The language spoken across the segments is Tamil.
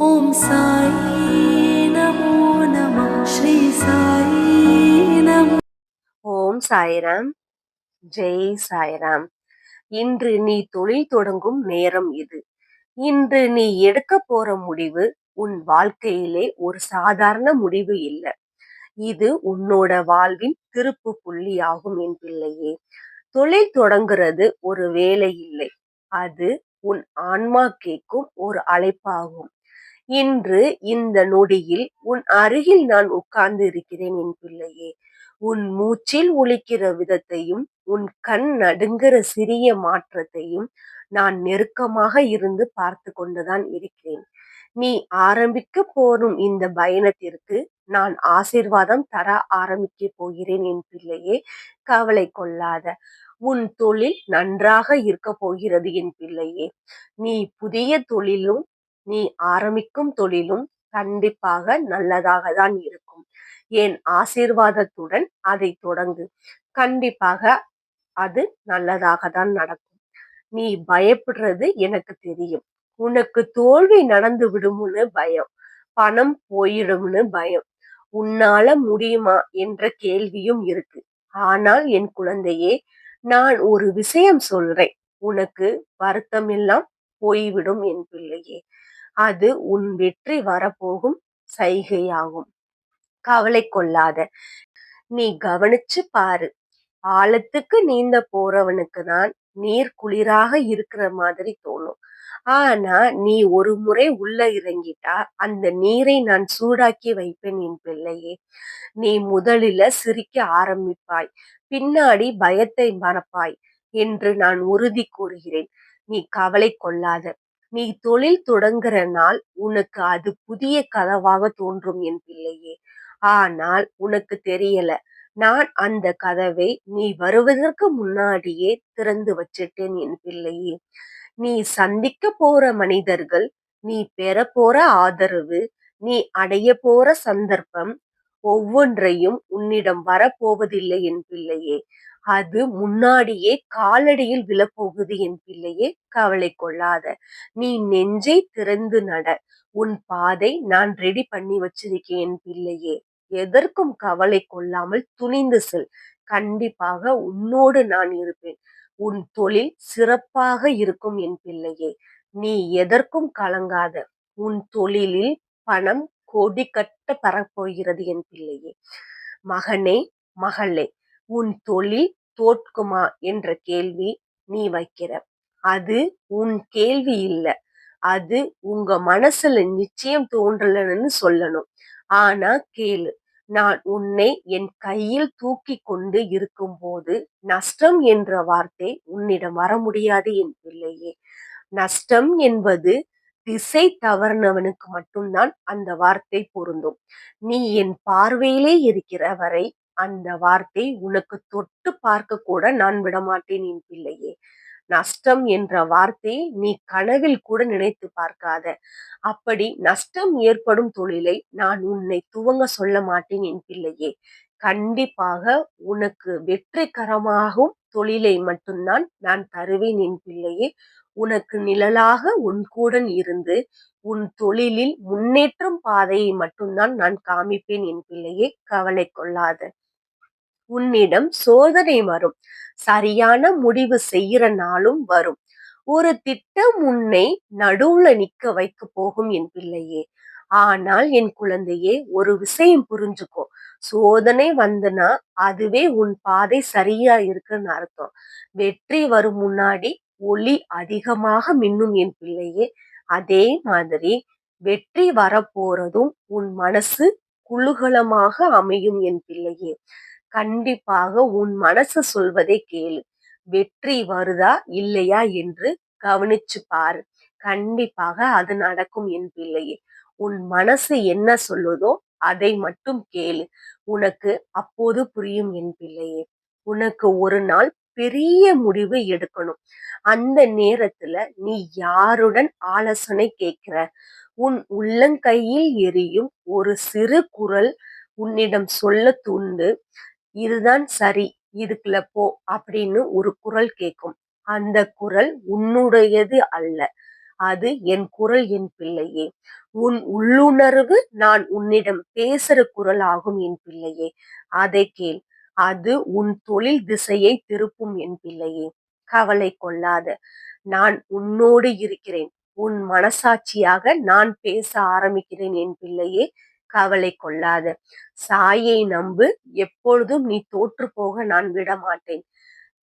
ஓம் சாயி நமோ நம. ஸ்ரீ சாயி நமோ. ஓம் சாய்ராம். ஜெய் சாய்ராம். இன்று நீ தொழில் தொடங்கும் நேரம் இது. இன்று நீ எடுக்க போற முடிவு உன் வாழ்க்கையிலே ஒரு சாதாரண முடிவு இல்லை. இது உன்னோட வாழ்வின் திருப்பு புள்ளி ஆகும் என் பிள்ளையே தொழில் தொடங்குறது ஒரு வேலை இல்லை. அது உன் ஆன்மா கேட்கும் ஒரு அழைப்பாகும். இன்று இந்த நொடியில் உன் அருகில் நான் உட்கார்ந்து இருக்கிறேன் என் பிள்ளையே. உன் மூச்சில் ஒழிக்கிற விதத்தையும் உன் கண் நடுங்கிற சிறிய மாற்றத்தையும் நான் நெருக்கமாக இருந்து பார்த்து கொண்டுதான் இருக்கிறேன். நீ ஆரம்பிக்க போரும் இந்த பயணத்திற்கு நான் ஆசிர்வாதம் தர ஆரம்பிக்க போகிறேன் என் பிள்ளையே. கவலை கொள்ளாத. உன் தொழில் நன்றாக இருக்க போகிறது என் பிள்ளையே. நீ புதிய தொழிலும் நீ ஆரம்பிக்கும் தொழிலும் கண்டிப்பாக நல்லதாக தான் இருக்கும். என் ஆசீர்வாதத்துடன் அதை தொடங்கு. கண்டிப்பாக அது நல்லதாக தான் நடக்கும். நீ பயப்படுறது எனக்கு தெரியும். உனக்கு தோல்வி நடந்து விடும்னு பயம். பணம் போயிடும்னு பயம். உன்னால முடியுமா என்ற கேள்வியும் இருக்கு. ஆனால் என் குழந்தையே நான் ஒரு விஷயம் சொல்றேன். உனக்கு வருத்தம் எல்லாம் போய்விடும் என் பிள்ளையே. அது உன் வெற்றி வரப்போகும் சைகையாகும். கவலை கொள்ளாத. நீ கவனிச்சு பாரு. ஆழத்துக்கு நீந்த போறவனுக்கு தான் நீர் குளிராக இருக்கிற மாதிரி தோணும். ஆனா நீ ஒரு முறை உள்ள இறங்கிட்டா அந்த நீரை நான் சூடாக்கி வைப்பேன் என் பிள்ளையே. நீ முதலில சிரிக்க ஆரம்பிப்பாய். பின்னாடி பயத்தை மறப்பாய் என்று நான் உறுதி கூறுகிறேன். நீ கவலை கொள்ளாத. நீ தொழில் தொடங்குற நாள் உனக்கு அது புதிய கதவாக தோன்றும் என் பிள்ளையே. ஆனால் உனக்கு தெரியல நான் அந்த கதவை நீ வருவதற்கு முன்னாடியே திறந்து வச்சிட்டேன் என் பிள்ளையே. நீ சந்திக்க போற மனிதர்கள் நீ பெற போற ஆதரவு நீ அடைய போற சந்தர்ப்பம் ஒவ்வொன்றையும் உன்னிடம் வரப்போவதில்லை என் பிள்ளையே. அது முன்னாடியே காலடியில் விழப்போகுது என் பிள்ளையே கவலை கொள்ளாத. நீ நெஞ்சை திறந்து நட. உன் பாதை நான் ரெடி பண்ணி வச்சிருக்கேன் என் பிள்ளையே. எதற்கும் கவலை கொள்ளாமல் துணிந்து செல். கண்டிப்பாக உன்னோடு நான் இருப்பேன். உன் தொழில் சிறப்பாக இருக்கும் என் பிள்ளையே. நீ எதற்கும் கலங்காத. உன் தொழிலில் பணம் கொடி கட்ட பரப்போகிறது என் பிள்ளையே. மகனே மகளே உன் தொழில் தோற்குமா என்ற கேள்வி நீ வைக்கிற. அது உன் கேள்வி இல்லை. அது உங்க மனசுல நிச்சயம் தோன்றலன்னு சொல்லணும். ஆனா கேளு. நான் உன்னை என் கையில் தூக்கி கொண்டு இருக்கும்போது நஷ்டம் என்ற வார்த்தை உன்னிடம் வர முடியாது என் பிள்ளையே. நஷ்டம் என்பது திசை தவறினவனுக்கு மட்டும்தான் அந்த வார்த்தை பொருந்தும். நீ என் பார்வையிலே இருக்கிற வரை அந்த வார்த்தை உனக்கு தொட்டு பார்க்க கூட நான் விடமாட்டேன் என் பிள்ளையே. நஷ்டம் என்ற வார்த்தை நீ கனவில் கூட நினைத்து பார்க்காத. அப்படி நஷ்டம் ஏற்படும் தொழிலை நான் உன்னை துவங்க சொல்ல மாட்டேன் என் பிள்ளையே. கண்டிப்பாக உனக்கு வெற்றிகரமாகும் தொழிலை மட்டும்தான் நான் தருவேன் என் பிள்ளையே. உனக்கு நிழலாக உன் கூட இருந்து உன் தொழிலில் முன்னேற்றம் பாதையை மட்டும்தான் நான் காமிப்பேன் என் பிள்ளையே. கவலை கொள்ளாத. உன்னிடம் சோதனை வரும். சரியான முடிவு செய்யற நாளும் வரும். ஒரு திட்டம் உன்னை நடுவுல நிக்க வைக்க போகும் என் பிள்ளையே. ஆனால் என் குழந்தையே ஒரு விஷயம் புரிஞ்சுக்கோ. சோதனை வந்துனா அதுவே உன் பாதை சரியா இருக்குன்னு அர்த்தம். வெற்றி வரும் முன்னாடி ஒளி அதிகமாக மின்னும் என் பிள்ளையே. அதே மாதிரி வெற்றி வரப்போறதும் உன் மனசு குழுகலமாக அமையும் என் பிள்ளையே. கண்டிப்பாக உன் மனசு சொல்வதை கேளு. வெற்றி வருதா இல்லையா என்று கவனிச்சு பாரு. கண்டிப்பாக அது நடக்கும் என் பிள்ளையே. உன் மனசு என்ன சொல்லுதோ அதை மட்டும் கேளு. உனக்கு அப்போது புரியும் என் பிள்ளையே. உனக்கு ஒரு நாள் பெரிய முடிவு எடுக்கணும். அந்த நேரத்துல நீ யாருடன் ஆலோசனை கேட்கிற? உன் உள்ளங்கையில் எரியும் ஒரு சிறு குரல் உன்னிடம் சொல்ல தூண்டு. இதுதான் சரி இதுக்குள்ள போ அப்படின்னு ஒரு குரல் கேட்கும் அந்த குரல் உன்னுடையது அல்ல அது என் குரல் என் பிள்ளையே. உன் உள்ளுணர்வு நான் உன்னிடம் பேசுற குரல் ஆகும் என் பிள்ளையே. அதை கேள் அது உன் தொழில் திசையை திருப்பும் என் பிள்ளையே. கவலை கொள்ளாத நான் உன்னோடு இருக்கிறேன். உன் மனசாட்சியாக நான் பேச ஆரம்பிக்கிறேன் என் பிள்ளையே. கவலை கொள்ளாத. சாயை நம்பு. எப்பொழுதும் நீ தோற்று போக நான் விட மாட்டேன்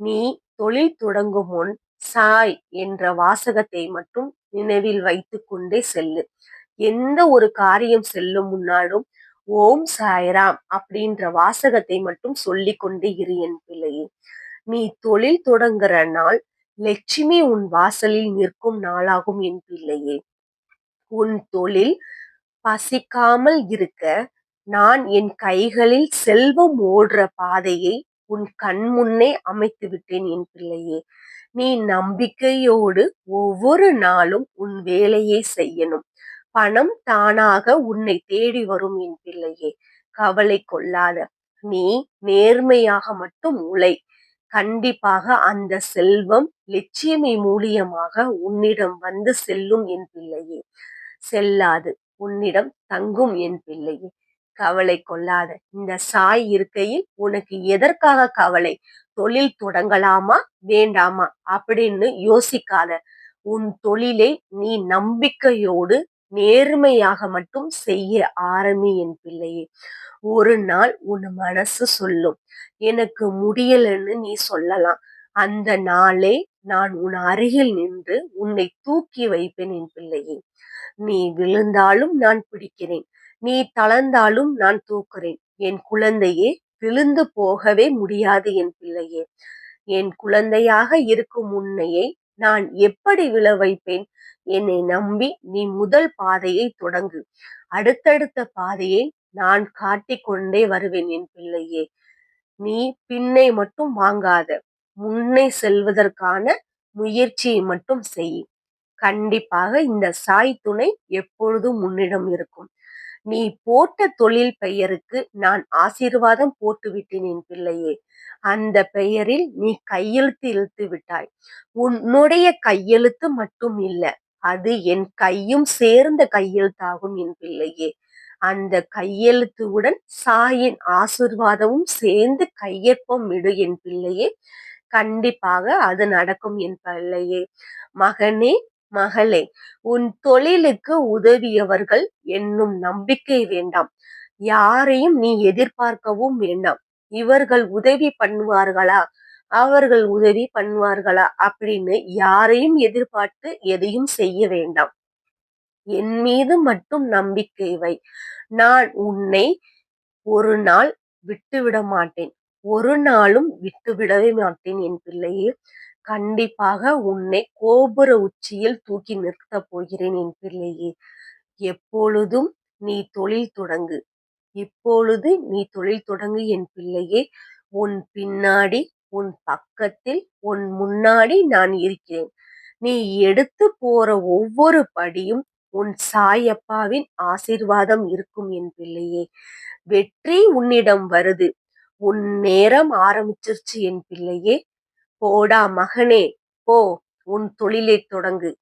நீ தொழில் தொடங்கும் முன் சாய் என்ற வாசகத்தை மட்டும் நினைவில் வைத்து கொண்டே செல்லு. எந்த ஒரு காரியம் செல்லும் முன்னாலும் ஓம் சாய்ராம் அப்படின்ற வாசகத்தை மட்டும் சொல்லி கொண்டே இரு என் பிள்ளையே. நீ தொழில் தொடங்குற நாள் லட்சுமி உன் வாசலில் நிற்கும் நாளாகும் என் பிள்ளையே. உன் தொழில் பசிக்காமல் இருக்க நான் என் கைகளில் செல்வம் ஓடுற பாதையை உன் கண் முன்னே அமைத்து விட்டேன் என் பிள்ளையே. நீ நம்பிக்கையோடு ஒவ்வொரு நாளும் உன் வேலையை செய்யணும். பணம் தானாக உன்னை தேடி வரும் என் பிள்ளையே. கவலை கொள்ளாத. நீ நேர்மையாக மட்டும் உழை. கண்டிப்பாக அந்த செல்வம் லட்சியமை மூலியமாக உன்னிடம் வந்து செல்லும் என் பிள்ளையே. செல்லாது. உன்னிடம் தங்கும் என் பிள்ளையே. கவலை கொள்ளாத இந்த சாய் இருக்கையில் உனக்கு எதற்காக கவலை? தொழில் தொடங்கலாமா? வேண்டாமா? அப்படின்னு யோசிக்காத. உன் தொழிலை நீ நம்பிக்கையோடு நேர்மையாக மட்டும் செய்ய ஆரம்பி என் பிள்ளையே. ஒரு நாள் உன் மனசு சொல்லும். எனக்கு முடியலன்னு நீ சொல்லலாம். அந்த நாளே நான் உன் அருகில் நின்று உன்னை தூக்கி வைப்பேன் என் பிள்ளையே. நீ விழுந்தாலும் நான் பிடிக்கிறேன். நீ தளர்ந்தாலும் நான் தூக்குறேன். என் குழந்தையே விழுந்து போகவே முடியாது என் பிள்ளையே. என் குழந்தையாக இருக்கும் உன்னையை நான் எப்படி விழ வைப்பேன்? என்னை நம்பி நீ முதல் பாதையை தொடங்கு. அடுத்தடுத்த பாதையை நான் காட்டிக் கொண்டே வருவேன் என் பிள்ளையே. நீ பின்னை மட்டும் வாங்காத. முன்னே செல்வதற்கான முயற்சியை மட்டும் செய். கண்டிப்பாக இந்த சாய் துணை எப்பொழுதும் உன்னிடம் இருக்கும். நீ போட்ட தொழில் பெயருக்கு நான் ஆசீர்வாதம் போட்டு விட்டேன் என் பிள்ளையே. அந்த பெயரில் நீ கையெழுத்து இழுத்து விட்டாய். உன்னுடைய கையெழுத்து மட்டும் இல்லை அது என் கையும் சேர்ந்த கையெழுத்தாகும் என் பிள்ளையே. அந்த கையெழுத்துடன் சாயின் ஆசிர்வாதமும் சேர்ந்து கையொப்பம் விடு என் பிள்ளையே. கண்டிப்பாக அது நடக்கும் என் பிள்ளையே. மகனே மகளே உன் தொழிலுக்கு உதவியவர்கள் என்னும் நம்பிக்கை வேண்டாம். யாரையும் நீ எதிர்பார்க்கவும் வேண்டாம். இவர்கள் உதவி பண்ணுவார்களா? அவர்கள் உதவி பண்ணுவார்களா? அப்படின்னு யாரையும் எதிர்பார்த்து எதையும் செய்ய வேண்டாம். என் மீது மட்டும் நம்பிக்கை வை. நான் உன்னை ஒரு நாள் விட்டுவிட மாட்டேன். ஒரு நாளும் விட்டுவிடவே மாட்டேன் என் பிள்ளையே. கண்டிப்பாக உன்னை கோபுர உச்சியில் தூக்கி நிறுத்தப் போகிறேன் என் பிள்ளையே. எப்பொழுதும் நீ தொழில் தொடங்கு. இப்பொழுது நீ தொழில் தொடங்கு என் பிள்ளையே. உன் பின்னாடி உன் பக்கத்தில் உன் முன்னாடி நான் இருக்கிறேன். நீ எடுத்து போற ஒவ்வொரு படியும் உன் சாயப்பாவின் ஆசிர்வாதம் இருக்கும் என் பிள்ளையே. வெற்றி உன்னிடம் வருது. உன் நேரம் ஆரம்பிச்சிருச்சு என் பிள்ளையே. போடா மகனே போ உன் தொழிலை தொடங்கு.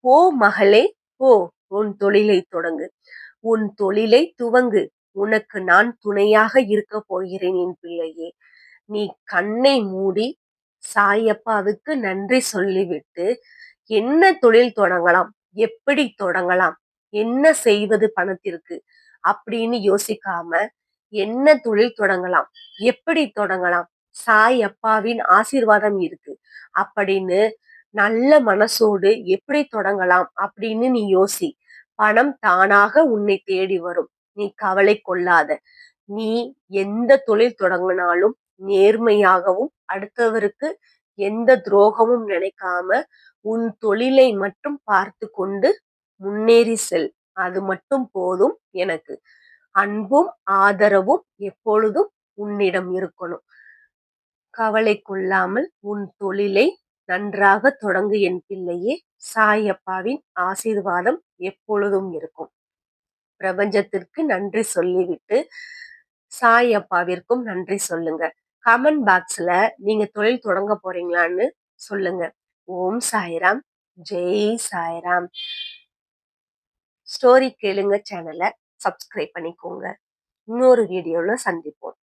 போ மகளே போ உன் தொழிலை தொடங்கு. உன் தொழிலை துவங்கு. உனக்கு நான் துணையாக இருக்க போகிறேன் என் பிள்ளையே. நீ கண்ணை மூடி சாயப்பாவுக்கு நன்றி சொல்லிவிட்டு என்ன தொழில் தொடங்கலாம்? எப்படி தொடங்கலாம்? என்ன செய்வது பணத்திற்கு? அப்படின்னு யோசிக்காம என்ன தொழில் தொடங்கலாம்? எப்படி தொடங்கலாம்? சாய் அப்பாவின் ஆசீர்வாதம் இருக்கு. அப்படின்னு நல்ல மனசோடு எப்படி தொடங்கலாம் அப்படின்னு நீ யோசி. பணம் தானாக உன்னை தேடி வரும். நீ கவலை கொள்ளாத. நீ எந்த தொழில் தொடங்கினாலும் நேர்மையாகவும் அடுத்தவருக்கு எந்த துரோகமும் நினைக்காம உன் தொழிலை மட்டும் பார்த்து கொண்டு முன்னேறி செல். அது மட்டும் போதும் எனக்கு. அன்பும் ஆதரவும் எப்பொழுதும் உன்னிடம் இருக்கணும். கவலை கொள்ளாமல் உன் தொழிலை நன்றாக தொடங்கு என் பிள்ளையே. சாயப்பாவின் ஆசீர்வாதம் எப்பொழுதும் இருக்கும். பிரபஞ்சத்திற்கு நன்றி சொல்லிவிட்டு சாய் அப்பாவிற்கும் நன்றி சொல்லுங்க. கமெண்ட் பாக்ஸ்ல நீங்க தொழில் தொடங்க போறீங்களான்னு சொல்லுங்க. ஓம் சாய்ராம். ஜெய் சாய்ராம். ஸ்டோரி கேளுங்க சேனலை. சப்ஸ்கிரைப் பண்ணிக்கோங்க. இன்னொரு வீடியோவில் சந்திப்போம்.